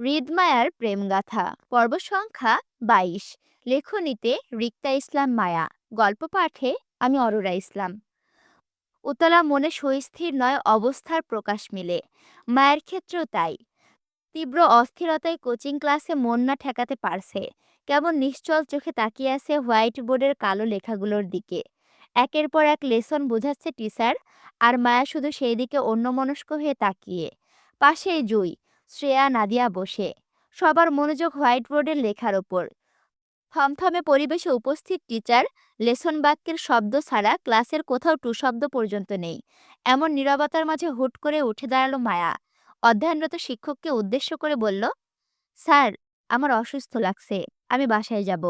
হৃদমায়ার প্রেমগাথা পর্ব সংখ্যা বাইশ। লেখনীতে রিক্তা ইসলাম মায়া। গল্প পাঠে আমি অরোরা ইসলাম। উতলা মনে সুস্থির নয়, অবস্থার প্রকাশ মিলে। মায়ের ক্ষেত্রেও তাই। তীব্র অস্থিরতায় কোচিং ক্লাসে মন না ঠেকাতে পারছে। কেমন নিশ্চল চোখে তাকিয়ে আছে হোয়াইট বোর্ডের কালো লেখাগুলোর দিকে। একের পর এক লেসন বোঝাচ্ছে টিচার, আর মায়া শুধু সেই দিকে অন্যমনস্ক হয়ে তাকিয়ে। পাশেই জুই। শ্রেয়া, নাদিয়া বসে। সবার মনোযোগ হোয়াইট বোর্ডের লেখার ওপর। থমথমে পরিবেশে উপস্থিত টিচার, লেসন বাক্যের শব্দ ছাড়া ক্লাসের কোথাও টু শব্দ পর্যন্ত নেই। এমন নীরবতার মাঝে হুট করে উঠে দাঁড়াল মায়া। অধ্যয়নরত শিক্ষককে উদ্দেশ্য করে বলল, স্যার, আমার অসুস্থ লাগছে, আমি বাসায় যাব।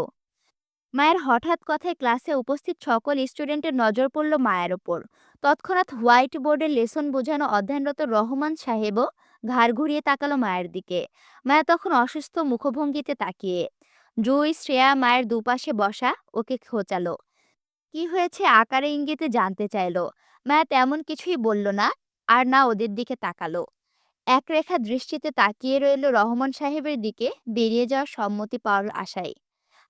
মায়ের হঠাৎ কথায় ক্লাসে উপস্থিত সকল স্টুডেন্টের নজর পড়ল মায়ের ওপর। তৎক্ষণাৎ হোয়াইট বোর্ডের লেসন বোঝানো অধ্যয়নরত রহমান সাহেবও ঘাড় ঘুরিয়ে তাকালো মায়ের দিকে। মায়া তখন অসুস্থ মুখভঙ্গিতে তাকিয়ে। জুই, শ্রেয়া মায়ের দুপাশে বসা, ওকে খোঁচালো। কি হয়েছে আকারে ইঙ্গিতে জানতে চাইলো? মায়া তেমন কিছুই বলল না, আর না ওদের দিকে তাকালো। এক রেখা দৃষ্টিতে তাকিয়ে রইল রহমান সাহেবের দিকে, বেরিয়ে যাওয়ার সম্মতি পাওয়ার আশায়।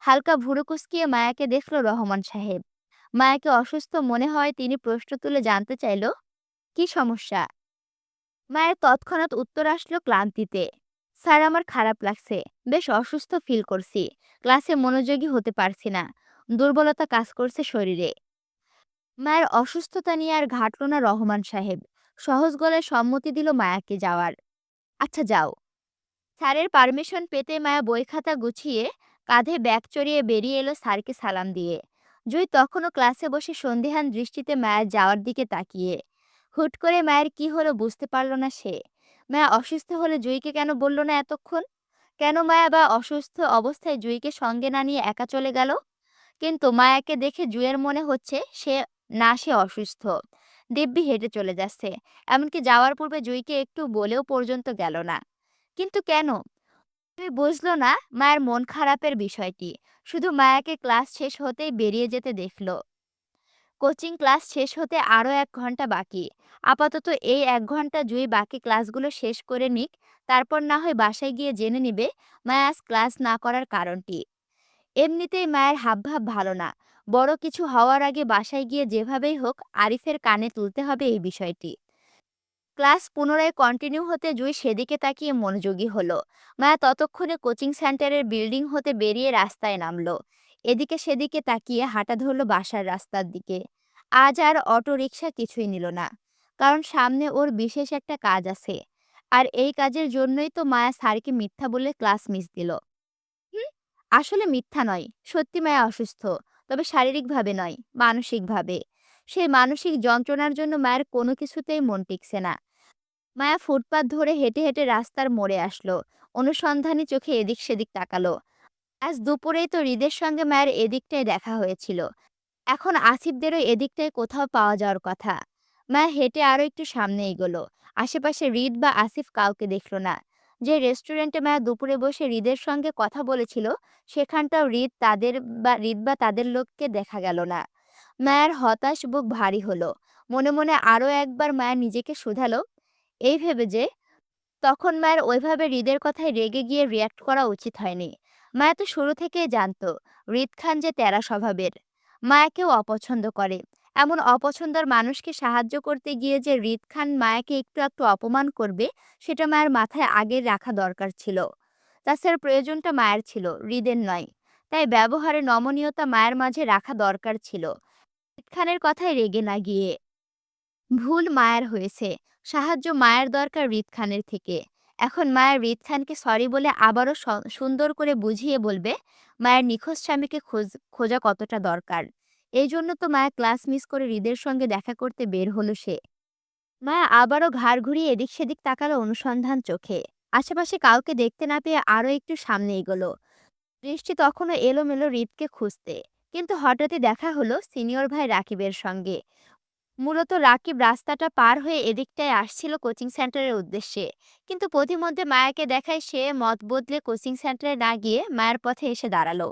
হালকা ভুরু কুসকিয়ে মায়াকে দেখল রহমান সাহেব। মায়াকে অসুস্থ মনে হয় তিনি প্রশ্ন তুলে জানতে চাইল, কি সমস্যা? মায়ের তৎক্ষণাৎ উত্তর আসলো ক্লান্তিতে। স্যার, আমার খারাপ লাগছে। বেশ অসুস্থ ফিল করছি। ক্লাসে মনোযোগী হতে পারছি না। দুর্বলতা কাজ করছে শরীরে। মায়ের অসুস্থতা নিয়ে আর ঘাটল না রহমান সাহেব। সহজ গলায় সম্মতি দিল মায়াকে যাওয়ার। আচ্ছা যাও। স্যারের পারমিশন পেতে মায়া বই খাতা গুছিয়ে কাঁধে ব্যাগ চড়িয়ে বেরিয়ে এলো স্যারকে সালাম দিয়ে। জুই তখনও ক্লাসে বসে সন্দেহান দৃষ্টিতে মায়ের যাওয়ার দিকে তাকিয়ে। হুট করে মায়ের কি হলো বুঝতে পারল না সে। মায়া অসুস্থ হলে জুইকে কেন বলল না এতক্ষণ? কেন মায়া বা অসুস্থ অবস্থায় জুইকে সঙ্গে না নিয়ে একা চলে গেল? কিন্তু মায়াকে দেখে জুয়ের মনে হচ্ছে সে, না সে অসুস্থ। দিব্যি হেঁটে চলে যাচ্ছে। এমনকি যাওয়ার পূর্বে জুইকে একটু বলেও পর্যন্ত গেল না। কিন্তু কেন? তুমি বুঝলো না মায়ের মন খারাপের বিষয়টি। শুধু মায়াকে ক্লাস শেষ হতেই বেরিয়ে যেতে দেখল। কোচিং ক্লাস শেষ হতে আরও এক ঘণ্টা বাকি। আপাতত এই এক ঘণ্টা জুই বাকি ক্লাসগুলো শেষ করে নিক, তারপর না হয় বাসায় গিয়ে জেনে নিবে মায়া আজ ক্লাস না করার কারণটি। এমনিতেই মায়ের হাবভাব ভালো না। বড় কিছু হওয়ার আগে বাসায় গিয়ে যেভাবেই হোক আরিফের কানে তুলতে হবে এই বিষয়টি। ক্লাস পুনরায় কন্টিনিউ হতে জুই সেদিকে তাকিয়ে মনোযোগী হলো। মায়া ততক্ষণে কোচিং সেন্টারের বিল্ডিং হতে বেরিয়ে রাস্তায় নামলো। এদিকে সেদিকে তাকিয়ে হাঁটা ধরল বাসার রাস্তার দিকে। আজ আর অটো রিক্সা কিছুই নিল না, কারণ সামনে ওর বিশেষ একটা কাজ আছে। আর এই কাজের জন্যই তো মায়া স্যারকে মিথ্যা বলে ক্লাস মিস দিল। আসলে মিথ্যা নয়, সত্যি মায়া অসুস্থ, তবে শারীরিকভাবে নয়, মানসিকভাবে। সেই মানসিক যন্ত্রণার জন্য মায়ের কোনো কিছুতেই মন টিকছে না। মায়া ফুটপাত ধরে হেঁটে হেঁটে রাস্তার মোড়ে আসলো, অনুসন্ধানী চোখে এদিক সেদিক তাকালো। আজ দুপুরেই তো হৃদের সঙ্গে মায়ের এদিকটাই দেখা হয়েছিল। এখন আসিফদেরও এদিকটায় কোথাও পাওয়া যাওয়ার কথা। মায়া হেঁটে আরও একটু সামনে এগোলো। আশেপাশে রিদ বা আসিফ কাউকে দেখল না। যে রেস্টুরেন্টে মায়া দুপুরে বসে হৃদের সঙ্গে কথা বলেছিল, সেখানটাও হৃদ তাদের বা, হৃদ বা তাদের লোককে দেখা গেল না। মায়ের হতাশ বুক ভারী হলো। মনে মনে আরও একবার মায়া নিজেকে শুধালো। এই ভেবে যে, তখন মায়ের ওইভাবে হৃদের কথায় রেগে গিয়ে রিয়াক্ট করা উচিত হয়নি। মায়া তো শুরু থেকেই জানতো হৃদ খান যে তেরা স্বভাবের। মায়াকেও অপছন্দ করে। এমন অপছন্দর মানুষকে সাহায্য করতে গিয়ে যে হৃদ খান মায়াকে একটু একটু অপমান করবে, সেটা মায়ের মাথায় আগে রাখা দরকার ছিল। তাছাড়া প্রয়োজনটা মায়ের ছিল হৃদের নয়। তাই ব্যবহারে নমনীয়তা মায়ের মাঝে রাখা দরকার ছিল। হৃদ খানের কথায় রেগে না গিয়ে। ভুল মায়ের হয়েছে। সাহায্য মায়ের দরকার হৃদ খানের থেকে। এখন মায়ের হৃদ খানকে সরি বলে আবারও সুন্দর করে বুঝিয়ে বলবে, মায়ের নিখোঁজ স্বামীকে খোঁজ, খোঁজা কতটা দরকার? এই জন্য তো মায়া ক্লাস মিস করে হৃদের সঙ্গে দেখা করতে বের হলো সে। মায়া আবারও ঘাড় ঘুরিয়ে এদিক সেদিক তাকালো অনুসন্ধান চোখে। আশেপাশে কাউকে দেখতে না পেয়ে আরও একটু সামনে এগোলো। দৃষ্টি তখনও এলোমেলো হৃদকে খুঁজতে। কিন্তু হঠাৎই দেখা হলো সিনিয়র ভাই রাকিবের সঙ্গে। মূলত রাকিব রাস্তাটা পার হয়ে এদিকটায় আসছিল কোচিং সেন্টারের উদ্দেশ্যে। কিন্তু পথিমধ্যে মায়াকে দেখায় সে মত বদলে কোচিং সেন্টারে না গিয়ে মায়ের পথে এসে দাঁড়াল।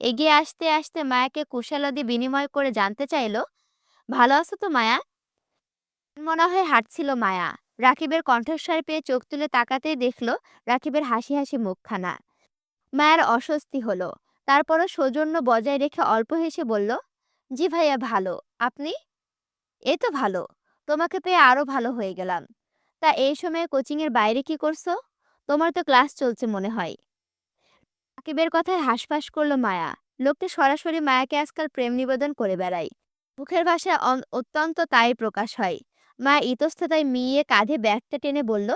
এগিয়ে আসতে আসতে মায়াকে কুশালদি বিনিময় করে জানতে চাইলো, ভালো আছো তো মায়া? মনে হয় হাঁটছিল মায়া। রাকিবের কণ্ঠস্বর পেয়ে চোখ তুলে তাকাতেই দেখল রাকিবের হাসি হাসি মুখখানা। মায়ের অস্বস্তি হলো। তারপরও সৌজন্য বজায় রেখে অল্প হেসে বলল, জি ভাইয়া, ভালো। আপনি? এই তো ভালো। তোমাকে পেয়ে আরও ভালো হয়ে গেলাম। তা এই সময়ে কোচিংয়ের বাইরে কি করছ? তোমার তো ক্লাস চলছে মনে হয়। রাকিবের কথায় হাসফাস করল মায়া। লোকটি সরাসরি মায়াকে আজকাল প্রেম নিবেদন করে বেড়ায়। মুখের ভাষায় অত্যন্ত তাই প্রকাশ হয়। মা ইতস্ততায় মিয়ে কাঁধে ব্যাগটা টেনে বলল,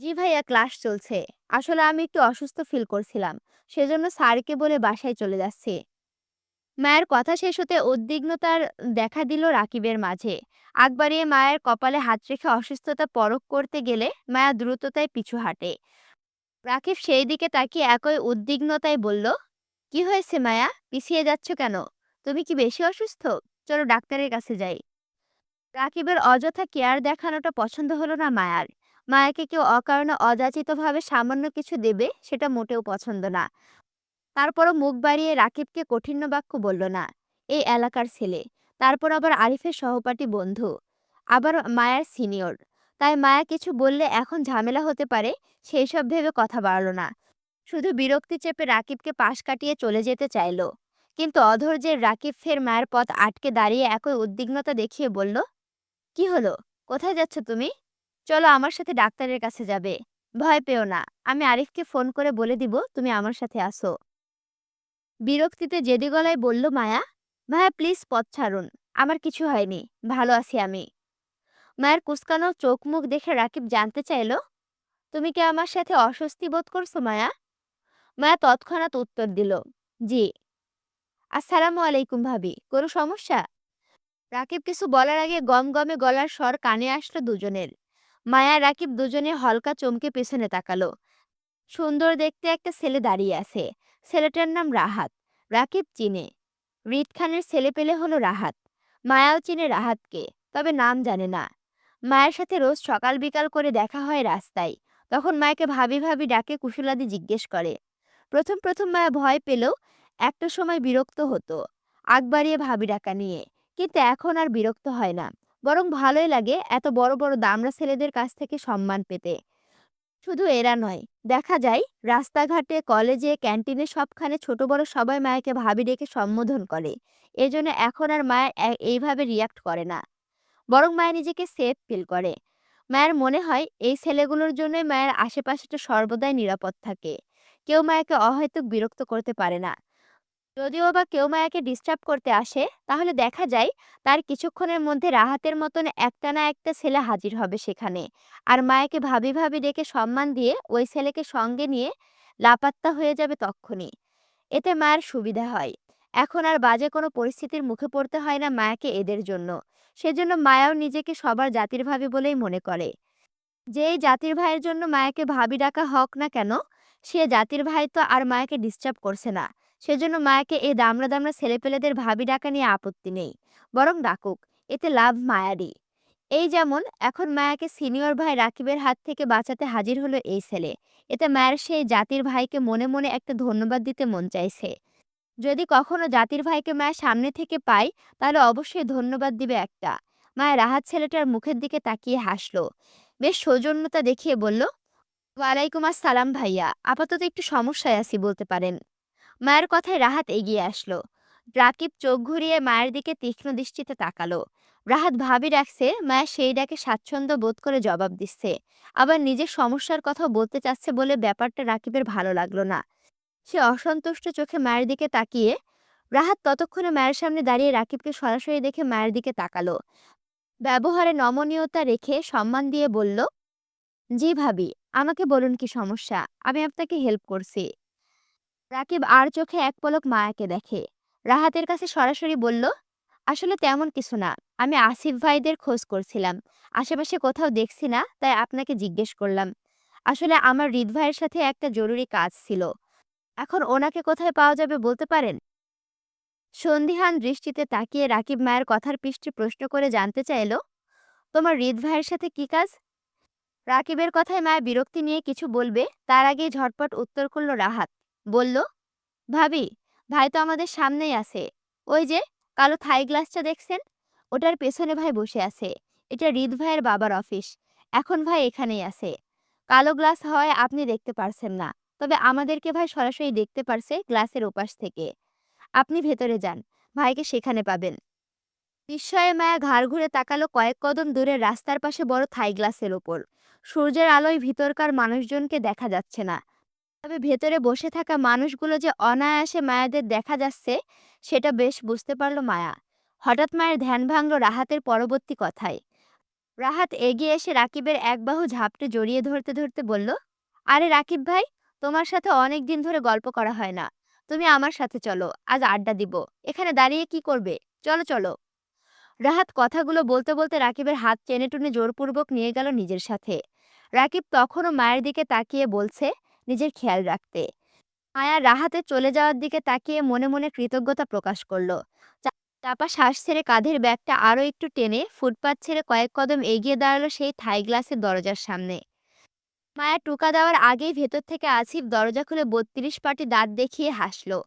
জি ভাইয়া, ক্লাস চলছে। আসলে আমি একটু অসুস্থ ফিল করছিলাম। সেজন্য স্যারকে বলে বাসায় চলে যাচ্ছি। মায়ের কথা শেষ হতে উদ্বিগ্নতার দেখা দিল রাকিবের মাঝে। আগ মায়ের কপালে হাত রেখে অসুস্থতা পরখ করতে গেলে মায়া দ্রুততায় পিছু হাঁটে। রাকিব সেই দিকে তাকিয়ে একই উদ্বিগ্নতায় বলল, কি হয়েছে মায়া? পিছিয়ে যাচ্ছ কেন? তুমি কি বেশি অসুস্থ? চলো ডাক্তারের কাছে যাই। রাকিবের অযথা কেয়ার দেখানোটা পছন্দ হলো না মায়ার। মায়াকে কেউ অকারণে অযাচিতভাবে সামান্য কিছু দেবে সেটা মোটেও পছন্দ না। তারপরও মুখ বাড়িয়ে রাকিবকে কঠিন বাক্য বলল, না, এই এলাকার ছেলে। তারপর আবার আরিফের সহপাঠী বন্ধু, আবার মায়ার সিনিয়র। তাই মায়া কিছু বললে এখন ঝামেলা হতে পারে, সেই সব ভেবে কথা বাড়ল না। শুধু বিরক্তি চেপে রাকিবকে পাশ কাটিয়ে চলে যেতে চাইল। কিন্তু অধৈর্যের রাকিব ফের মায়ের পথ আটকে দাঁড়িয়ে একই উদ্বিগ্নতা দেখিয়ে বলল, কি হলো? কোথায় যাচ্ছ তুমি? চলো আমার সাথে ডাক্তারের কাছে যাবে। ভয় পেও না, আমি আরিফকে ফোন করে বলে দিব, তুমি আমার সাথে আসো। বিরক্তিতে জেদি গলায় বলল, মায়া মায়া প্লিজ পথ ছাড়ুন। আমার কিছু হয়নি। ভালো আছি আমি। মায়ের কুসকানো চোখ মুখ দেখে রাকিব জানতে চাইল, তুমি কি আমার সাথে অস্বস্তি বোধ করছ, মায়া? মায়া তৎক্ষণাৎ উত্তর দিল, জি। আসসালামু আলাইকুম ভাবি, কোনো সমস্যা? রাকিব কিছু বলার আগে গম গমে গলার স্বর কানে আসলো দুজনের। মায়া রাকিব দুজনে হালকা চমকে পেছনে তাকালো। সুন্দর দেখতে একটা ছেলে দাঁড়িয়ে আছে। ছেলেটার নাম রাহাত। রাকিব চিনে। রিদ খানের ছেলে পেলে হলো রাহাত। মায়াও চিনে রাহাতকে, তবে নাম জানে না। মায়ের সাথে রোজ সকাল বিকাল করে দেখা হয় রাস্তায়। তখন মায়াকে ভাবি ভাবি ডাকে কুশলাদি জিজ্ঞেস করে। প্রথম প্রথম মায়া ভয় পেলেও একটা সময় বিরক্ত হতো, আগ বাড়িয়ে ভাবি ডাকা নিয়ে। কিন্তু এখন আর বিরক্ত হয় না। বরং ভালোই লাগে এত বড় বড় দামড়া ছেলেদের কাছ থেকে সম্মান পেতে। শুধু এরা নয়। দেখা যায়, রাস্তাঘাটে, কলেজে, ক্যান্টিনে সবখানে ছোট বড় সবাই মায়াকে ভাবি ডেকে সম্বোধন করে। এজন্য এখন আর মায়া এইভাবে রিয়াক্ট করে না। বরং মায়া নিজেকে সেফ ফিল করে। মায়ের মনে হয়, এই ছেলেগুলোর জন্যই মায়ের আশেপাশেটা সর্বদাই নিরাপদ থাকে। কেউ মায়াকে অহেতুক বিরক্ত করতে পারে না। যদিও বা কেউ মায়াকে ডিস্টার্ব করতে আসে, তাহলে দেখা যায় তার কিছুক্ষণের মধ্যে রাহাতের মতন একটা না একটা ছেলে হাজির হবে সেখানে। আর মায়াকে ভাবি ভাবি ডেকে সম্মান দিয়ে ওই ছেলেকে সঙ্গে নিয়ে লাপাত্তা হয়ে যাবে তক্ষুনি। এতে মায়ের সুবিধা হয়। এখন আর বাজে কোনো পরিস্থিতির মুখে পড়তে হয় না মায়াকে এদের জন্য। সেজন্য মায়াও নিজেকে সবার জাতির ভাবি বলেই মনে করে। যেই জাতির ভাইয়ের জন্য মায়াকে ভাবি ডাকা হক না কেন, সে জাতির ভাই তো আর মায়াকে ডিস্টার্ব করছে না। সেজন্য মায়াকে এই দামড়া দামড়া ছেলেপেলেদের ভাবি ডাকা নিয়ে আপত্তি নেই, বরং ডাকুক, এতে লাভ মায়ারই। এই যেমন, এখন মায়াকে সিনিয়র ভাই রাকিবের হাত থেকে বাঁচাতে হাজির হলো এই ছেলে। এতে মায়ের সেই জাতির ভাইকে মনে মনে একটা ধন্যবাদ দিতে মন চাইছে। যদি কখনো জাতির ভাইকে মায়ের সামনে থেকে পাই তাহলে অবশ্যই ধন্যবাদ দিবে একটা। মায়ের রাহাত ছেলেটার মুখের দিকে তাকিয়ে হাসলো। বেশ সৌজন্যতা দেখিয়ে বলল, ওয়ালাইকুম আসসালাম ভাইয়া, আপাতত একটু সমস্যায় আছি বলতে পারেন। মায়ের কথায় রাহাত এগিয়ে আসলো। রাকিব চোখ ঘুরিয়ে মায়ের দিকে তীক্ষ্ণ দৃষ্টিতে তাকালো। রাহাত ভাবি রাখছে মায়ের সেই ডাকে স্বাচ্ছন্দ্য বোধ করে জবাব দিচ্ছে। আবার নিজের সমস্যার কথাও বলতে চাচ্ছে বলে ব্যাপারটা রাকিবের ভালো লাগল না। সে অসন্তুষ্ট চোখে মায়ের দিকে তাকিয়ে, রাহাত ততক্ষণে মায়ের সামনে দাঁড়িয়ে রাকিবকে সরাসরি দেখে মায়ের দিকে তাকালো। ব্যবহারে নমনীয়তা রেখে সম্মান দিয়ে বলল, জি ভাবি, আমাকে বলুন কি সমস্যা? আমি আপনাকে হেল্প করছি। রাকিব আর চোখে এক পলক মায়াকে দেখে। রাহাতের কাছে সরাসরি বলল, আসলে তেমন কিছু না। আমি আসিফ ভাইদের খোঁজ করছিলাম। আশেপাশে কোথাও দেখছি না, তাই আপনাকে জিজ্ঞেস করলাম। আসলে আমার হৃদ ভাইয়ের সাথে একটা জরুরি কাজ ছিল। এখন ওনাকে কোথায় পাওয়া যাবে বলতে পারেন? সন্দিহান দৃষ্টিতে তাকিয়ে রাকিব মায়ের কথার পৃষ্ঠে প্রশ্ন করে জানতে চাইল, তোমার হৃদ ভাইয়ের সাথে কি কাজ? রাকিবের কথায় মায়া বিরক্তি নিয়ে কিছু বলবে, তার আগেই ঝটপট উত্তর করল রাহাত। বলল, ভাবি, ভাই তো আমাদের সামনেই আছে। ওই যে, কালো থাই গ্লাসটা দেখছেন? ওটার পেছনে ভাই বসে আছে। এটা হৃদ ভাইয়ের বাবার অফিস। এখন ভাই এখানেই আছে। কালো গ্লাস হয় আপনি দেখতে পারছেন না। তবে আমাদেরকে ভাই সরাসরি দেখতে পারছে গ্লাসের ওপাশ থেকে। আপনি ভেতরে যান। ভাইকে সেখানে পাবেন। বিস্ময়ে মায়া ঘাড় ঘুরে তাকালো কয়েক কদম দূরে রাস্তার পাশে বড় থাই গ্লাসের ওপর। সূর্যের আলোয় ভিতরকার মানুষজনকে দেখা যাচ্ছে না। তবে ভেতরে বসে থাকা মানুষগুলো যে অনায়াসে মায়াদের দেখা যাচ্ছে, সেটা বেশ বুঝতে পারল মায়া। হঠাৎ মায়ের ধ্যান ভাঙল রাহাতের পরবর্তী কথায়। রাহাত এগিয়ে এসে রাকিবের এক বাহু ঝাপটে জড়িয়ে ধরতে ধরতে বলল, আরে রাকিব ভাই, তোমার সাথে অনেক দিন ধরে গল্প করা হয় না। তুমি আমার সাথে চলো, আজ আড্ডা দিব। এখানে দাঁড়িয়ে কি করবে? চলো চলো। রাহাত কথাগুলো বলতে বলতে রাকিবের হাত টেনে টুনে জোরপূর্বক নিয়ে গেল নিজের সাথে। রাকিব তখনও মায়ের দিকে তাকিয়ে বলছে নিজের খেয়াল রাখতে। মায়া রাহাতে চলে যাওয়ার দিকে তাকিয়ে মনে মনে কৃতজ্ঞতা প্রকাশ করল। চাপা শ্বাস ছেড়ে কাঁধের ব্যাগটা আরও একটু টেনে ফুটপাত ছেড়ে কয়েক কদম এগিয়ে দাঁড়াল সেই থাই গ্লাসের দরজার সামনে। মায়া টুকা দেওয়ার আগেই ভেতর থেকে আসিফ দরজা খুলে বত্রিশ পাটি দাঁত দেখিয়ে হাসলো।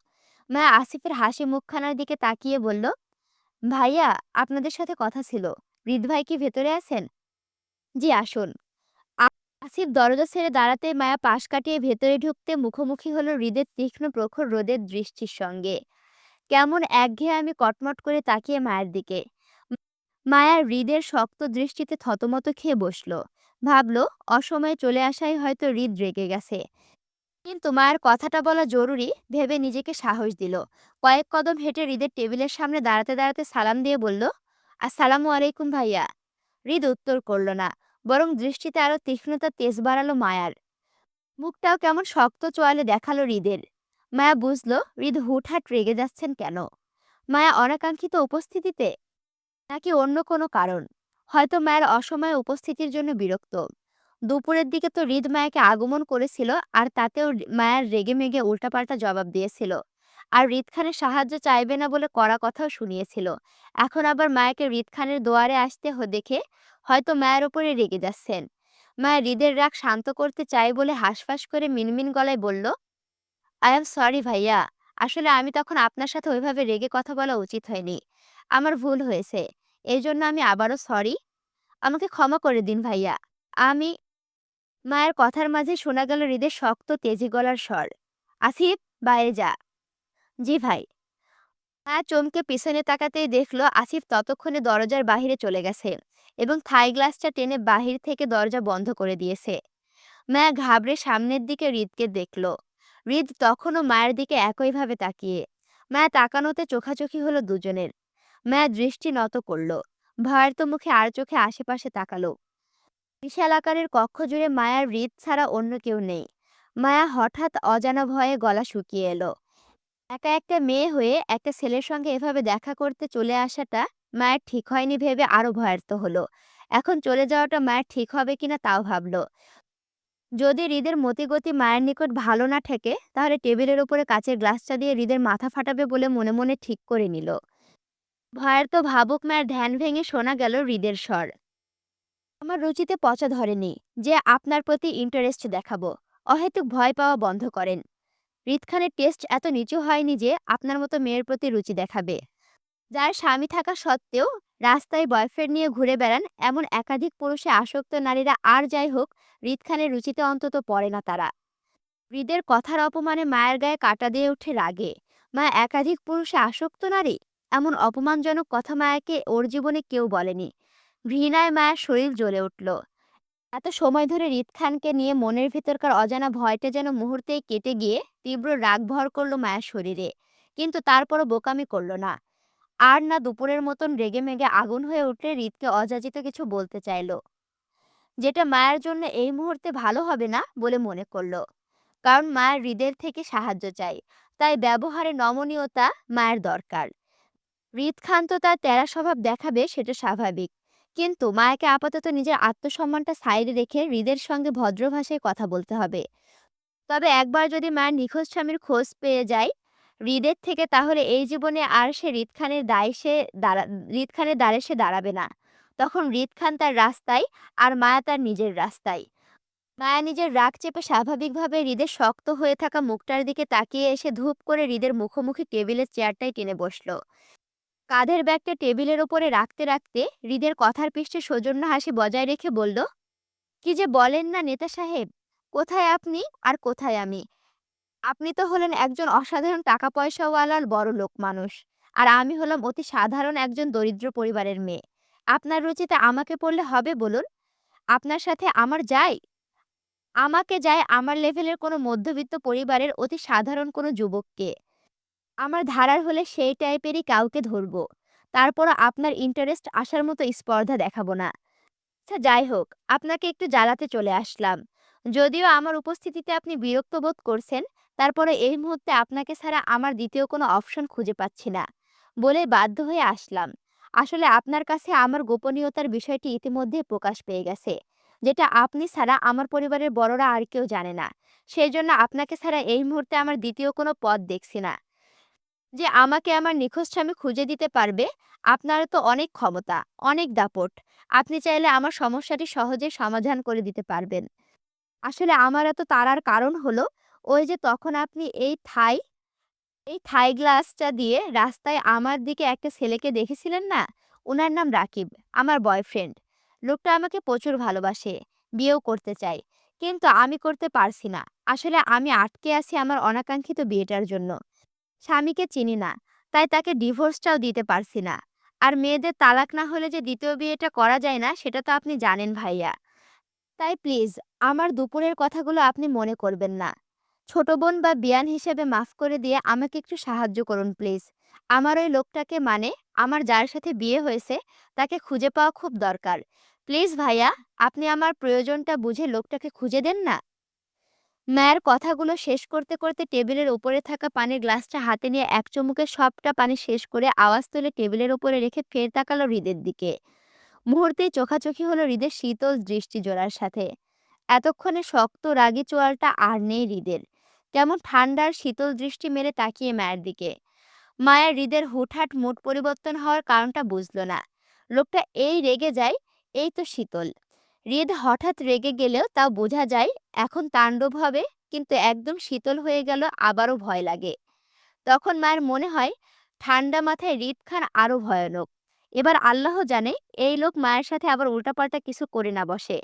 মায়া আসিফের হাসি মুখখানার দিকে তাকিয়ে বলল, ভাইয়া, আপনাদের সাথে কথা ছিল। হৃদ ভাই কি ভেতরে আছেন? জি, আসুন। আসিফ দরজা ছেড়ে দাঁড়াতে মায়া পাশ কাটিয়ে ভেতরে ঢুকতে মুখোমুখি হলো হৃদের তীক্ষ্ণ প্রখর রোদের দৃষ্টির সঙ্গে। কেমন একঘেয়ে আমি কটমট করে তাকিয়ে মায়ের দিকে। মায়া হৃদের শক্ত দৃষ্টিতে থতমত খেয়ে বসল। ভাবল, অসময়ে চলে আসাই হয়তো হৃদ রেগে গেছে। কিন্তু মায়ের কথাটা বলা জরুরি ভেবে নিজেকে সাহস দিল। কয়েক কদম হেঁটে হৃদের টেবিলের সামনে দাঁড়াতে দাঁড়াতে সালাম দিয়ে বলল, আসসালামু আলাইকুম ভাইয়া। হৃদ উত্তর করল না। বরং দৃষ্টিতে আরও তীক্ষ্ণতা তেজ বাড়ালো মায়ার। মুখটাও কেমন শক্ত চোয়ালে দেখাল হৃদের। মায়া বুঝল, হৃদ হুটহাট রেগে যাচ্ছেন কেন? মায়া অনাকাঙ্ক্ষিত উপস্থিতিতে? নাকি অন্য কোনো কারণ? হয়তো মায়ের অসময়ে উপস্থিতির জন্য বিরক্ত। দুপুরের দিকে তো হৃদ মায়াকে আগমন করেছিল আর তাতেও মায়ার রেগে মেগে উল্টাপাল্টা জবাব দিয়েছিল। আর হৃদ খানের সাহায্য চাইবে না বলে কড়া কথাও শুনিয়েছিল। এখন আবার মায়াকে হৃদ খানের দোয়ারে আসতে দেখে হয়তো মায়ের ওপরে রেগে যাচ্ছেন। মায়া হৃদের রাগ শান্ত করতে চাই বলে হাঁসফাঁস করে মিনমিন গলায় বলল, আই এম সরি ভাইয়া, আসলে আমি তখন আপনার সাথে ওইভাবে রেগে কথা বলা উচিত হয়নি। আমার ভুল হয়েছে, এই জন্য আমি আবারও সরি। আমাকে ক্ষমা করে দিন ভাইয়া। আমি মায়ের কথার মাঝে শোনা গেল হৃদের শক্ত, তেজি গলার স্বর, আসিফ, বাইরে যা। জি ভাই। মায়া চমকে পিছনে তাকাতেই দেখল আসিফ ততক্ষণে দরজার বাহিরে চলে গেছে এবং থাই গ্লাসটা টেনে বাহির থেকে দরজা বন্ধ করে দিয়েছে। মায়া ঘাবড়ে সামনের দিকে হৃদকে দেখল। হৃদ তখনও মায়ের দিকে একইভাবে তাকিয়ে। মায়া তাকানোতে চোখাচোখি হলো দুজনের। মায়া দৃষ্টি নত করল। ভয়ার্ত মুখে আর চোখে আশেপাশে তাকালো। বিশাল আকারের কক্ষ জুড়ে মায়ার হৃদ ছাড়া অন্য কেউ নেই। মায়া হঠাৎ অজানা ভয়ে গলা শুকিয়ে এলো। একা একটা মেয়ে হয়ে একটা ছেলের সঙ্গে এভাবে দেখা করতে চলে আসাটা মায়ের ঠিক হয়নি ভেবে আরও ভয়ার্ত হলো। এখন চলে যাওয়াটা মায়ের ঠিক হবে কিনা তাও ভাবলো। যদি হৃদের মতিগতি মায়ের নিকট ভালো না ঠেকে, তাহলে টেবিলের উপরে কাচের গ্লাসটা দিয়ে হৃদের মাথা ফাটাবে বলে মনে মনে ঠিক করে নিল। ভয়ার্ত ভাবুক মায়ের ধ্যান ভেঙে শোনা গেল হৃদের স্বর। আমার রুচিতে পচা ধরেনি যে আপনার প্রতি ইন্টারেস্ট দেখাবো। অহেতুক ভয় পাওয়া বন্ধ করেন। হৃদ খানের টেস্ট এত নিচু হয়নি যে আপনার মতো মেয়ের প্রতি রুচি দেখাবে। যার স্বামী থাকা সত্ত্বেও রাস্তায় বয়ফ্রেন্ড নিয়ে ঘুরে বেড়ান এমন একাধিক পুরুষে আসক্ত নারীরা আর যাই হোক হৃদ খানের রুচিতে অন্তত পড়ে না তারা। হৃদের কথার অপমানে মায়ের গায়ে কাটা দিয়ে ওঠে রাগে। মা একাধিক পুরুষে আসক্ত নারী? এমন অপমানজনক কথা মায়াকে ওর জীবনে কেউ বলেনি। ঘৃণায় মায়ের শরীর জ্বলে উঠল। এত সময় ধরে হৃদ খানকে নিয়ে মনের ভিতরকার অজানা ভয়টা যেন মুহূর্তেই কেটে গিয়ে তীব্র রাগ ভর করল মায়ের শরীরে। কিন্তু তারপরও বোকামি করল না। আর না দুপুরের মতন রেগে মেগে আগুন হয়ে উঠলে হৃদকে অযাচিত কিছু বলতে চাইলো। যেটা মায়ের জন্য এই মুহূর্তে ভালো হবে না বলে মনে করল। কারণ মায়ের হৃদের থেকে সাহায্য চাই। তাই ব্যবহারে নমনীয়তা মায়ের দরকার। হৃদ খান তো তার তেরা স্বভাব দেখাবে সেটা স্বাভাবিক। কিন্তু মায়াকে আপাতত নিজের আত্মসম্মানটা সাইডে রেখে হৃদের সঙ্গে ভদ্র ভাষায় কথা বলতে হবে। তবে একবার যদি মায়ের নিখোঁজ স্বামীর খোঁজ পেয়ে যায়, হৃদের থেকে তাহলে এই জীবনে আর সে হৃদ খানের দায় সে দাঁড়া হৃদ খানের দ্বারে সে দাঁড়াবে না। তখন হৃদ খান তার রাস্তায় আর মায়া তার নিজের রাস্তায়। মায়া নিজের রাগ চেপে স্বাভাবিকভাবে হৃদের শক্ত হয়ে থাকা মুখটার দিকে তাকিয়ে এসে ধূপ করে হৃদের মুখোমুখি টেবিলের চেয়ারটাই টেনে বসল। কাঁধের ব্যাগটা টেবিলের ওপরে রাখতে রাখতে হৃদের কথার পৃষ্ঠে সৌজন্য হাসি বজায় রেখে বলল, কি যে বলেন না নেতা সাহেব! কোথায় আপনি আর কোথায় আমি? আপনি তো হলেন একজন অসাধারণ টাকা পয়সাওয়ালার বড়লোক মানুষ। আর আমি হলাম অতি সাধারণ একজন দরিদ্র পরিবারের মেয়ে। আপনার রুচিতে আমাকে পড়লে হবে বলুন? আপনার সাথে আমার যায়? আমাকে যায় আমার লেভেলের কোনো মধ্যবিত্ত পরিবারের অতি সাধারণ কোনো যুবককে। আমার ধারার হলে সেই টাইপেরই কাউকে ধরবো। তারপরও আপনার ইন্টারেস্ট আসার মতো স্পর্ধা দেখাবো না। আচ্ছা যাই হোক, আপনাকে একটু জ্বালাতে চলে আসলাম। যদিও আমার উপস্থিতিতে আপনি বিরক্ত বোধ করছেন, তারপরে এই মুহূর্তে আপনাকে ছাড়া আমার দ্বিতীয় কোনো অপশন খুঁজে পাচ্ছি না। বলে বাধ্য হয়ে আসলাম। আসলে আপনার কাছে আমার গোপনীয়তার বিষয়টি ইতিমধ্যে প্রকাশ পেয়ে গেছে। যেটা আপনি ছাড়া আমার পরিবারের বড়রা আর কেউ জানে না। সেই জন্য আপনাকে ছাড়া এই মুহূর্তে আমার দ্বিতীয় কোনো পথ দেখছি না। যে আমাকে আমার নিখোঁজ স্বামী খুঁজে দিতে পারবে, আপনার তো অনেক ক্ষমতা, অনেক দাপট। আপনি চাইলে আমার সমস্যাটি সহজেই সমাধান করে দিতে পারবেন। আসলে আমার এত তাড়ার কারণ হলো, ওই যে তখন আপনি এই থাই এই থাই গ্লাসটা দিয়ে রাস্তায় আমার দিকে একটা ছেলেকে দেখেছিলেন না? ওনার নাম রাকিব, আমার বয়ফ্রেন্ড। লোকটা আমাকে প্রচুর ভালোবাসে, বিয়েও করতে চাই কিন্তু আমি করতে পারছি না। আসলে আমি আটকে আছি আমার অনাকাঙ্ক্ষিত বিয়েটার জন্য। স্বামীকে চিনি না, তাই তাকে ডিভোর্সটাও দিতে পারছি না। আর মেয়েদের তালাক না হলে যে দ্বিতীয় বিয়েটা করা যায় না, সেটা তো আপনি জানেন ভাইয়া। তাই প্লিজ আমার দুপুরের কথাগুলো আপনি মনে করবেন না। ছোট বোন বা বিয়ান হিসেবে মাফ করে দিয়ে আমাকে একটু সাহায্য করুন প্লিজ। আমার ওই লোকটাকে মানে আমার যার সাথে বিয়ে হয়েছে তাকে খুঁজে পাওয়া খুব দরকার। প্লিজ ভাইয়া আপনি আমার প্রয়োজনটা বুঝে লোকটাকে খুঁজে দেন না। মায়ের কথাগুলো শেষ করতে করতে টেবিলের উপরে থাকা পানির গ্লাসটা হাতে নিয়ে এক চুমুকে সবটা পানি শেষ করে আওয়াজ তুলে টেবিলের উপরে রেখে ফের তাকালো হৃদের দিকে। মুহূর্তেই চোখাচোখি হলো হৃদের শীতল দৃষ্টি জোড়ার সাথে। এতক্ষণে শক্ত রাগী চোয়ালটা আর নেই হৃদের। কেমন ঠান্ডার শীতল দৃষ্টি মেরে তাকিয়ে মায়ের দিকে। মায়ের হৃদের হুটহাট মুড পরিবর্তন হওয়ার কারণটা বুঝল না। লোকটা এই রেগে যায়, এই তো শীতল। হৃদ হঠাৎ রেগে গেলেও তাও বোঝা যায় এখন তাণ্ডব হবে কিন্তু একদম শীতল হয়ে গেল আবারও ভয় লাগে। তখন মায়ের মনে হয় ঠান্ডা মাথায় হৃদ খান আরও ভয়ানক। এবার আল্লাহ জানে এই লোক মায়ের সাথে আবার উল্টাপাল্টা কিছু করে না বসে।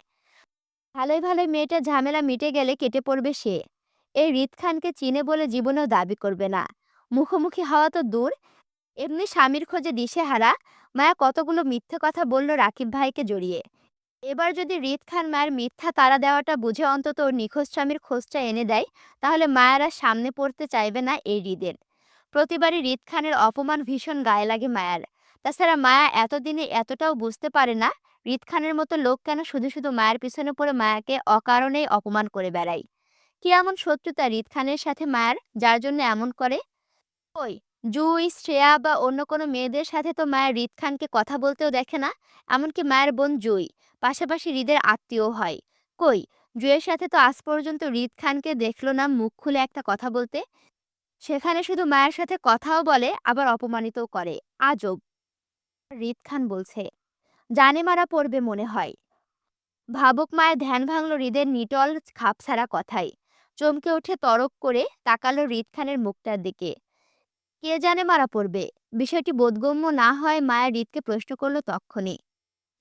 ভালোই ভালোই মেয়েটার ঝামেলা মিটে গেলে কেটে পড়বে সে। এই হৃদ খানকে চিনে বলে জীবনেও দাবি করবে না। মুখোমুখি হওয়া তো দূর, এমনি স্বামীর খোঁজে দিশেহারা মায়া কতগুলো মিথ্যে কথা বলল রাকিব ভাইকে জড়িয়ে। এবার যদি হৃদ খান মায়ের মিথ্যা তারা দেওয়াটা বুঝে অন্তত নিখোঁজ স্বামীর খোঁজটা এনে দেয়, তাহলে মায়ের সামনে পড়তে চাইবে না এই হৃদের। প্রতিবারই হৃদ খানের অপমান ভীষণ গায়ে লাগে মায়ার। তাছাড়া মায়া এতদিনে এতটাও বুঝতে পারে না হৃদ খানের মতো লোক কেন শুধু শুধু মায়ের পিছনে পড়ে মায়াকে অকারণেই অপমান করে বেড়ায়। কি এমন শত্রুতা হৃদ খানের সাথে মায়ার যার জন্য এমন করে? ওই জুই, শ্রেয়া বা অন্য কোনো মেয়েদের সাথে তো মায়া হৃদ খানকে কথা বলতেও দেখে না। এমনকি মায়ের বোন জুই, পাশাপাশি হৃদের আত্মীয় হয়। কই জুইয়ের সাথে তো আজ পর্যন্ত হৃদ খানকে দেখল না মুখ খুলে একটা কথা বলতে। সেখানে শুধু মায়ের সাথে কথাও বলে আবার অপমানিতও করে। আজব! হৃদ খান বলছে, জানে মারা পড়বে মনে হয়। ভাবুক মায়ের ধ্যান ভাঙল হৃদের নিটল খাপছাড়া কথায়। চমকে উঠে তরক করে তাকালো হৃদ খানের মুখটার দিকে। কে জানে মারা পড়বে? বিষয়টি বোধগম্য না হয় মায়া হৃদকে প্রশ্ন করল তক্ষণি।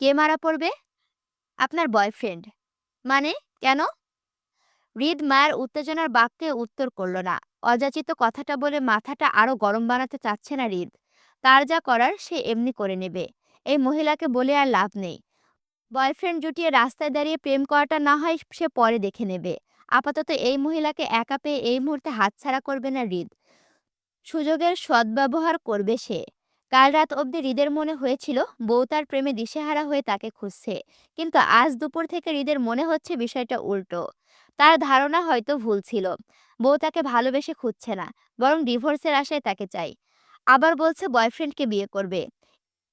কে মারা পড়বে? আপনার বয়ফ্রেন্ড। মানে কেন? হৃদ মায়ের উত্তেজনার বাক্যে উত্তর করল না। অযাচিত কথাটা বলে মাথাটা আরও গরম বানাতে চাচ্ছে না হৃদ। তার যা করার সে এমনি করে নেবে। এই মহিলাকে বলে আর লাভ নেই। বয়ফ্রেন্ড জুটিয়ে রাস্তায় দাঁড়িয়ে প্রেম করাটা না হয় সে পরে দেখে নেবে। আপাতত এই মহিলাকে একা পেয়ে এই মুহূর্তে হাতছাড়া করবে না হৃদ। সুযোগের সদ্ব্যবহার করবে সে। কাল রাত অবধি হৃদের মনে হয়েছিল বউ তার প্রেমে দিশেহারা হয়ে তাকে খুঁজছে। কিন্তু আজ দুপুর থেকে হৃদের মনে হচ্ছে বিষয়টা উল্টো। তার ধারণা হয়তো ভুল ছিল। বউ তাকে ভালোবেসে খুঁজছে না, বরং ডিভোর্সের আশায় তাকে চাই। আবার বলছে বয়ফ্রেন্ডকে বিয়ে করবে।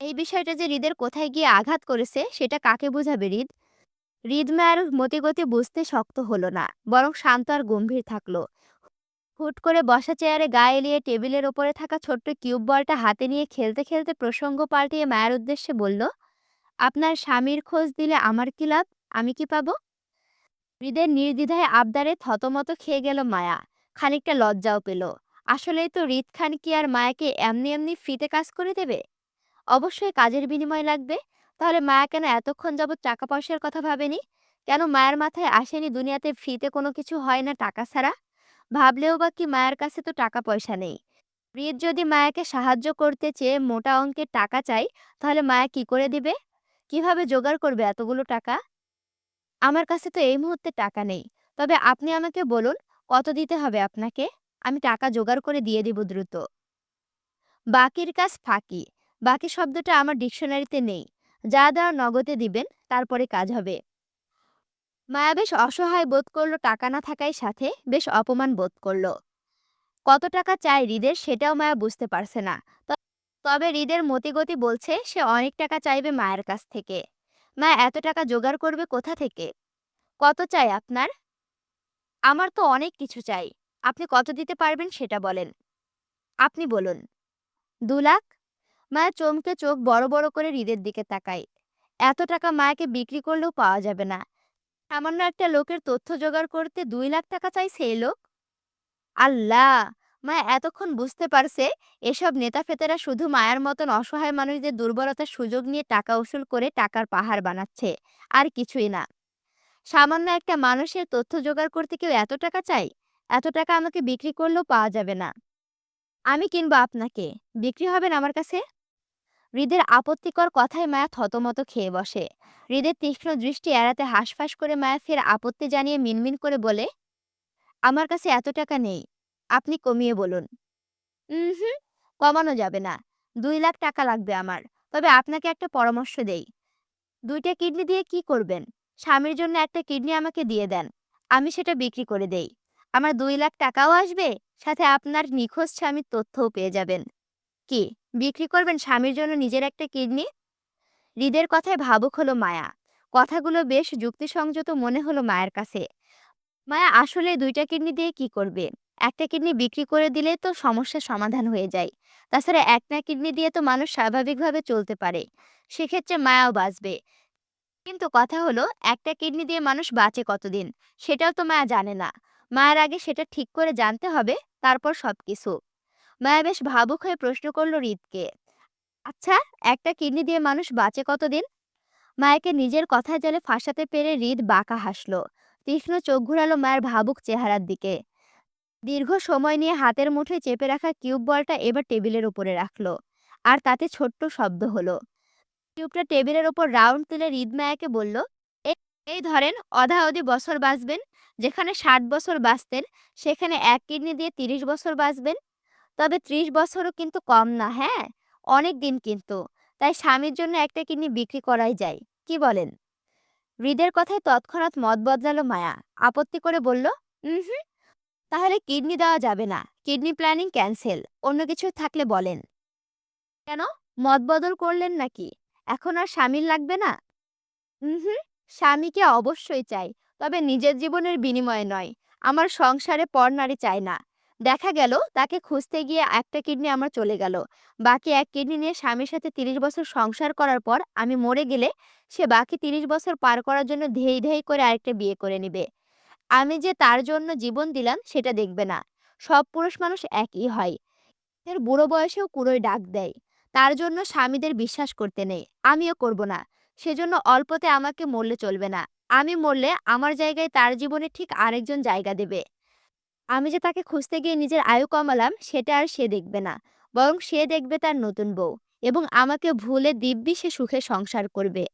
এই বিষয়টা যে হৃদের কোথায় গিয়ে আঘাত করেছে সেটা কাকে বোঝাবে হৃদ? হৃদ মায়ের মতিগতি বুঝতে শক্ত হলো না, বরং শান্ত আর গম্ভীর থাকল। হুট করে বসা চেয়ারে গা এলিয়ে টেবিলের ওপরে থাকা ছোট্ট কিউব বলটা হাতে নিয়ে খেলতে খেলতে প্রসঙ্গ পাল্টিয়ে মায়ের উদ্দেশ্যে বলল, আপনার স্বামীর খোঁজ দিলে আমার কি লাভ? আমি কি পাবো? হৃদের নির্দ্বিধায় আবদারে থতমত খেয়ে গেল মায়া। খানিকটা লজ্জাও পেল। আসলেই তো হৃদ খান কি আর মায়াকে এমনি এমনি ফ্রিতে কাজ করে দেবে? অবশ্যই কাজের বিনিময় লাগবে। তাহলে মায়া কেন এতক্ষণ যাবৎ টাকা পয়সার কথা ভাবেনি? কেন মায়ের মাথায় আসেনি দুনিয়াতে ফ্রিতে কোনো কিছু হয় না টাকা ছাড়া ভাবলেও বা কি মায়ের কাছে তো টাকা পয়সা নেই। রিত যদি মায়াকে সাহায্য করতে চেয়ে মোটা অঙ্কের টাকা চাই, তাহলে মায়া কি করে দিবে? কীভাবে জোগাড় করবে এতগুলো টাকা? আমার কাছে তো এই মুহূর্তে টাকা নেই। তবে আপনি আমাকে বলুন, কত দিতে হবে আপনাকে? আমি টাকা জোগাড় করে দিয়ে দিব দ্রুত। বাকির কাজ ফাঁকি। বাকি শব্দটা আমার ডিকশনারিতে নেই। যা দেওয়া নগদে দিবেন, তারপরে কাজ হবে। মায়া বেশ অসহায় বোধ করল টাকা না থাকায় সাথে বেশ অপমান বোধ করল। কত টাকা চায় হৃদের সেটাও মায়া বুঝতে পারছে না। তবে হৃদের মতিগতি বলছে সে অনেক টাকা চাইবে মায়ের কাছ থেকে। মা এত টাকা জোগাড় করবে কোথা থেকে? কত চাই আপনার? আমার তো অনেক কিছু চাই। আপনি কত দিতে পারবেন সেটা বলেন। আপনি বলুন। দু লাখ? মায়া চমকে চোখ বড় বড় করে হৃদের দিকে তাকায়। এত টাকা মায়াকে বিক্রি করলেও পাওয়া যাবে না। সামান্য একটা লোকের তথ্য জোগাড় করতে দুই লাখ টাকা চাইছে এই লোক? আল্লাহ! মা, এতক্ষণ বুঝতে পারছে এসব নেতা ফেতেরা শুধু মায়ার মতন অসহায় মানুষদের দুর্বলতার সুযোগ নিয়ে টাকা উসুল করে টাকার পাহাড় বানাচ্ছে, আর কিছুই না। সামান্য একটা মানুষের তথ্য জোগাড় করতে কেউ এত টাকা চাই এত টাকা আমাকে বিক্রি করলেও পাওয়া যাবে না। আমি কিনবো আপনাকে। বিক্রি হবেন আমার কাছে? হৃদের আপত্তিকর কথায় মায়া থতমত খেয়ে বসে। হৃদের তীক্ষ্ণ দৃষ্টি এড়াতে হাঁসফাঁস করে মায়া ফের আপত্তি জানিয়ে মিনমিন করে বলে, আমার কাছে এত টাকা নেই, আপনি কমিয়ে বলুন। হুম, কমানো যাবে না, দুই লাখ টাকা লাগবে আমার, তবে আপনাকে একটা পরামর্শ দেই। দুইটা কিডনি দিয়ে কি করবেন? স্বামীর জন্য একটা কিডনি আমাকে দিয়ে দেন, আমি সেটা বিক্রি করে দেই। আমার দুই লাখ টাকাও আসবে, সাথে আপনার নিখোঁজ স্বামীর তথ্যও পেয়ে যাবেন। কি? বিক্রি করবেন স্বামীর জন্য নিজের একটা কিডনি? হৃদের কথায় ভাবুক হলো মায়া। কথাগুলো বেশ যুক্তিসংযত মনে হলো মায়ের কাছে। মায়া আসলে দুইটা কিডনি দিয়ে কি করবে? একটা কিডনি বিক্রি করে দিলে তো সমস্যার সমাধান হয়ে যায়। তাছাড়া একটা কিডনি দিয়ে তো মানুষ স্বাভাবিকভাবে চলতে পারে। সেক্ষেত্রে মায়াও বাঁচবে। কিন্তু কথা হলো, একটা কিডনি দিয়ে মানুষ বাঁচে কতদিন? সেটাও তো মায়া জানে না। মায়ের আগে সেটা ঠিক করে জানতে হবে, তারপর সবকিছু। মায়া বেশ ভাবুক হয়ে প্রশ্ন করল রিতকে আচ্ছা একটা কিডনি দিয়ে মানুষ বাঁচে কতদিন? মায়াকে নিজের কথায় জলে ফাঁসাতে পেরে হৃদ বাঁকা হাসলো, তীক্ষ্ণ চোখ ঘুরালো মায়ের ভাবুক চেহারার দিকে। দীর্ঘ সময় নিয়ে হাতের মুঠোয় চেপে রাখা কিউব বলটা এবার টেবিলের উপরে রাখল, আর তাতে ছোট্ট শব্দ হলো। কিউবটা টেবিলের ওপর রাউন্ড তুলে হৃদ মায়াকে বলল, "এ- এই ধরেন, অধা অধি বছর বাঁচবেন, যেখানে ষাট বছর বাঁচতেন, সেখানে এক কিডনি দিয়ে তিরিশ বছর বাঁচবেন তবে ত্রিশ বছরও কিন্তু কম না হ্যাঁ? অনেক দিন কিন্তু। তাই স্বামীর জন্য একটা কিডনি বিক্রি করাই যায়। কি বলেন? হৃদের কথায় তৎক্ষণাৎ মত বদলালো মায়া। আপত্তি করে বলল হুম, তাহলে কিডনি দেওয়া যাবে না। Kidney planning cancel. অন্য কিছু থাকলে বলেন। কেন? মত বদল করলেন নাকি? এখন আর স্বামীর লাগবে না? হুম, স্বামীকে অবশ্যই চাই। তবে নিজের জীবনের বিনিময়ে নয়। আমার সংসারে পর নারী চাই না। দেখা গেল তাকে খুঁজতে গিয়ে একটা কিডনি আমার চলে গেল। বাকি এক কিডনি নিয়ে স্বামীর সাথে তিরিশ বছর সংসার করার পর আমি মরে গেলে সে বাকি তিরিশ বছর পার করার জন্য ধেই ধেই করে আরেকটা বিয়ে করে নেবে। আমি যে তার জন্য জীবন দিলাম সেটা দেখবে না। সব পুরুষ মানুষ একই হয়। এর বুড়ো বয়সেও কুড়োয় ডাক দেয়। তার জন্য স্বামীদের বিশ্বাস করতে নেই। আমিও করব না। সেজন্য অল্পতে আমাকে মরলে চলবে না। আমি মরলে আমার জায়গায় তার জীবনে ঠিক আরেকজন জায়গা দেবে। আমি যে তাকে খুঁজতে গিয়ে নিজের আয়ু কমালাম, সেটা আর সে দেখবে না। বরং সে দেখবে তার নতুন বউ এবং আমাকে ভুলে দিব্যি সে সুখে সংসার করবে।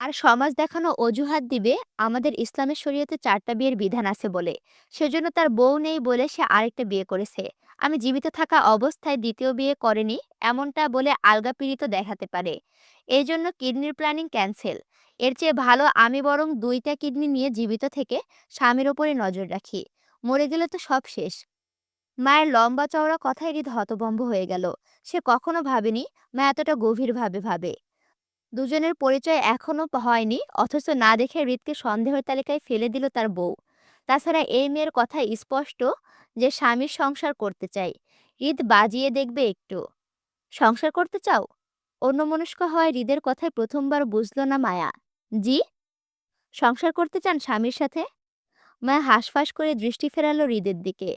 আর সমাজ দেখানো অজুহাত দিবে, আমাদের ইসলামের শরীয়তে চারটা বিয়ের বিধান আছে বলে। সেজন্য তার বউ নেই বলে সে আরেকটা বিয়ে করেছে। আমি জীবিত থাকা অবস্থায় দ্বিতীয় বিয়ে করেনি, এমনটা বলে আলগা পীড়িত দেখাতে পারে। এই জন্য কিডনির প্ল্যানিং ক্যান্সেল। এর চেয়ে ভালো আমি বরং দুইটা কিডনি নিয়ে জীবিত থেকে স্বামীর ওপরে নজর রাখি। মরে গেলে তো সব শেষ। মায়ের লম্বা চওড়া কথায় হৃদ হতভম্ব হয়ে গেল। সে কখনো ভাবেনি, মা এতটা গভীরভাবে ভাবে। দুজনের পরিচয় এখনও হয়নি, অথচ না দেখে হৃদকে সন্দেহের তালিকায় ফেলে দিল তার বউ। তাছাড়া এই মেয়ের কথা স্পষ্ট যে স্বামীর সংসার করতে চাই হৃদ বাজিয়ে দেখবে একটু। সংসার করতে চাও? অন্যমনস্ক হওয়ায় হৃদের কথায় প্রথমবার বুঝল না মায়া। জি? সংসার করতে চান স্বামীর সাথে? মায়া হাঁসফাঁস করে দৃষ্টি ফেরালো হৃদের দিকে।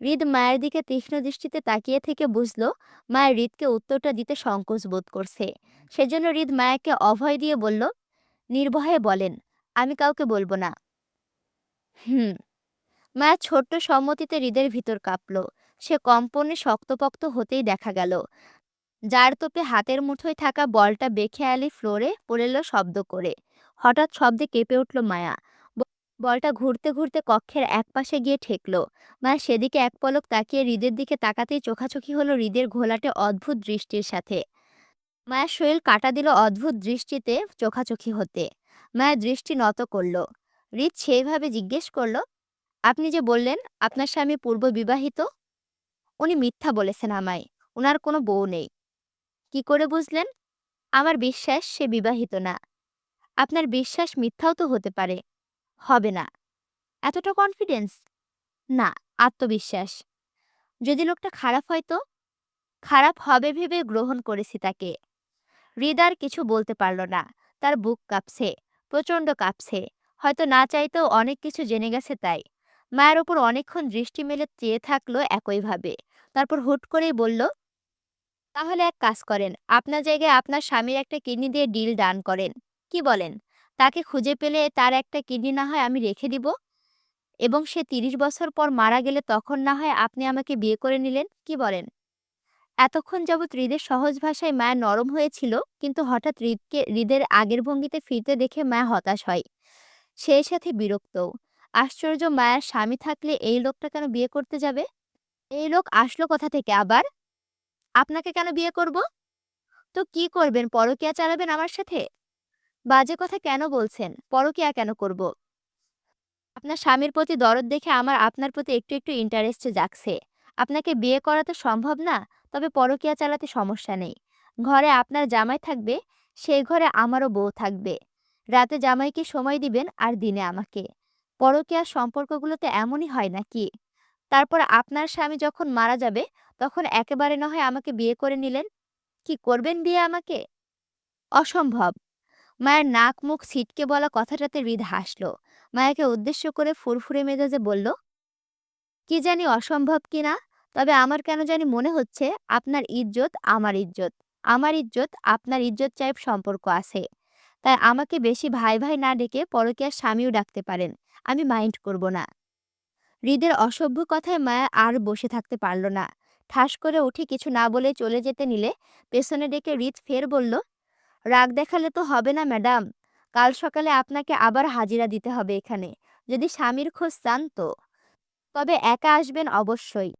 হৃদ মায়ের দিকে তীক্ষ্ণ দৃষ্টিতে তাকিয়ে থেকে বুঝল মায়ের হৃদকে উত্তরটা দিতে সংকোচ বোধ করছে। সেজন্য হৃদ মায়াকে অভয় দিয়ে বলল, নির্ভয়ে বলেন, আমি কাউকে বলব না। হুম। মায়া ছোট্ট সম্মতিতে হৃদের ভিতর কাঁপল। সে কম্পনে শক্তপোক্ত হতেই দেখা গেল। যার তোপে হাতের মুঠোয় থাকা বলটা বেখেয়ালি ফ্লোরে পড়েল শব্দ করে। হঠাৎ শব্দে কেঁপে উঠল মায়া। বলটা ঘুরতে ঘুরতে কক্ষের একপাশে গিয়ে ঠেকল। মায়া সেদিকে এক পলক তাকিয়ে হৃদের দিকে তাকাতেই চোখাচোখি হলো হৃদের ঘোলাটে অদ্ভুত দৃষ্টির সাথে। মায়ের শরীর কাটা দিল অদ্ভুত দৃষ্টিতে চোখাচোখি হতে। মায়ের দৃষ্টি নত করল। হৃদ সেইভাবে জিজ্ঞেস করল, আপনি যে বললেন আপনার স্বামী পূর্ব বিবাহিত? উনি মিথ্যা বলেছেন আমায়। ওনার কোনো বউ নেই। কি করে বুঝলেন? আমার বিশ্বাস সে বিবাহিত না। আপনার বিশ্বাস মিথ্যাও তো হতে পারে। হবে না। এতটা কনফিডেন্স না, আত্মবিশ্বাস। যদি লোকটা খারাপ হয় তো? খারাপ হবে ভেবে গ্রহণ করেছি তাকে। হৃদ আর কিছু বলতে পারল না। তার বুক কাঁপছে, প্রচণ্ড কাঁপছে। হয়তো না চাইতেও অনেক কিছু জেনে গেছে তাই। মায়ের ওপর অনেকক্ষণ দৃষ্টি মেলে চেয়ে থাকল একইভাবে। তারপর হুট করেই বলল, তাহলে এক কাজ করেন। আপনার জায়গায় আপনার স্বামীর একটা কিডনি দিয়ে ডিল ডান করেন। কি বলেন? তাকে খুঁজে পেলে তার একটা কিডনি না হয় আমি রেখে দিব। এবং সে তিরিশ বছর পর মারা গেলে তখন না হয় আপনি আমাকে বিয়ে করে নিলেন, কি বলেন? এতক্ষণ যাবৎ হৃদের সহজ ভাষায় মায়া নরম হয়েছিল, কিন্তু হঠাৎ হৃদকে, হৃদের আগের ভঙ্গিতে ফিরতে দেখে মায়া হতাশ হয়। সেই সাথে বিরক্তও। আশ্চর্য মায়ার স্বামী থাকলে এই লোকটা কেন বিয়ে করতে যাবে? এই লোক আসলো কোথা থেকে আবার? আপনাকে কেন বিয়ে করব? তো কি করবেন, পরকিয়া চালাবেন আমার সাথে? বাজে কথা কেন বলছেন? পরকিয়া কেন করব? আপনার স্বামীর প্রতি দরদ দেখে আমার আপনার প্রতি একটু একটু ইন্টারেস্টে জাগছে। আপনাকে বিয়ে করা তো সম্ভব না, তবে পরকিয়া চালাতে সমস্যা নেই। ঘরে আপনার জামাই থাকবে, সেই ঘরে আমারও বউ থাকবে। রাতে জামাইকে সময় দিবেন আর দিনে আমাকে। পরকীয়ার সম্পর্কগুলোতে এমনই হয় নাকি? তারপর আপনার স্বামী যখন মারা যাবে, তখন একেবারে না হয় আমাকে বিয়ে করে নিলেন? কি করবেন বিয়ে আমাকে? অসম্ভব। মায়ের নাক মুখ ছিটকে বলা কথাটাতে হৃদ হাসল। মায়াকে উদ্দেশ্য করে ফুরফুরে মেজাজে বলল, কি জানি অসম্ভব কিনা তবে আমার কেন জানি মনে হচ্ছে আপনার ইজ্জত আমার ইজ্জত আমার ইজ্জত আপনার ইজ্জত চাইব সম্পর্ক আছে। তাই আমাকে বেশি ভাই ভাই না ডেকে পরকীয়ার স্বামীও ডাকতে পারেন, আমি মাইন্ড করব না। হৃদের অসভ্য কথায় মায়া আর বসে থাকতে পারল না। ঠাস করে উঠে কিছু না বলে চলে যেতে নিলে পেছনে ডেকে হৃদ ফের বলল রাগ দেখালে তো হবে না, ম্যাডাম। কাল সকালে আপনাকে আবার হাজিরা দিতে হবে এখানে। যদি স্বামীর খোঁজ চান তো। তবে একা আসবেন অবশ্যই।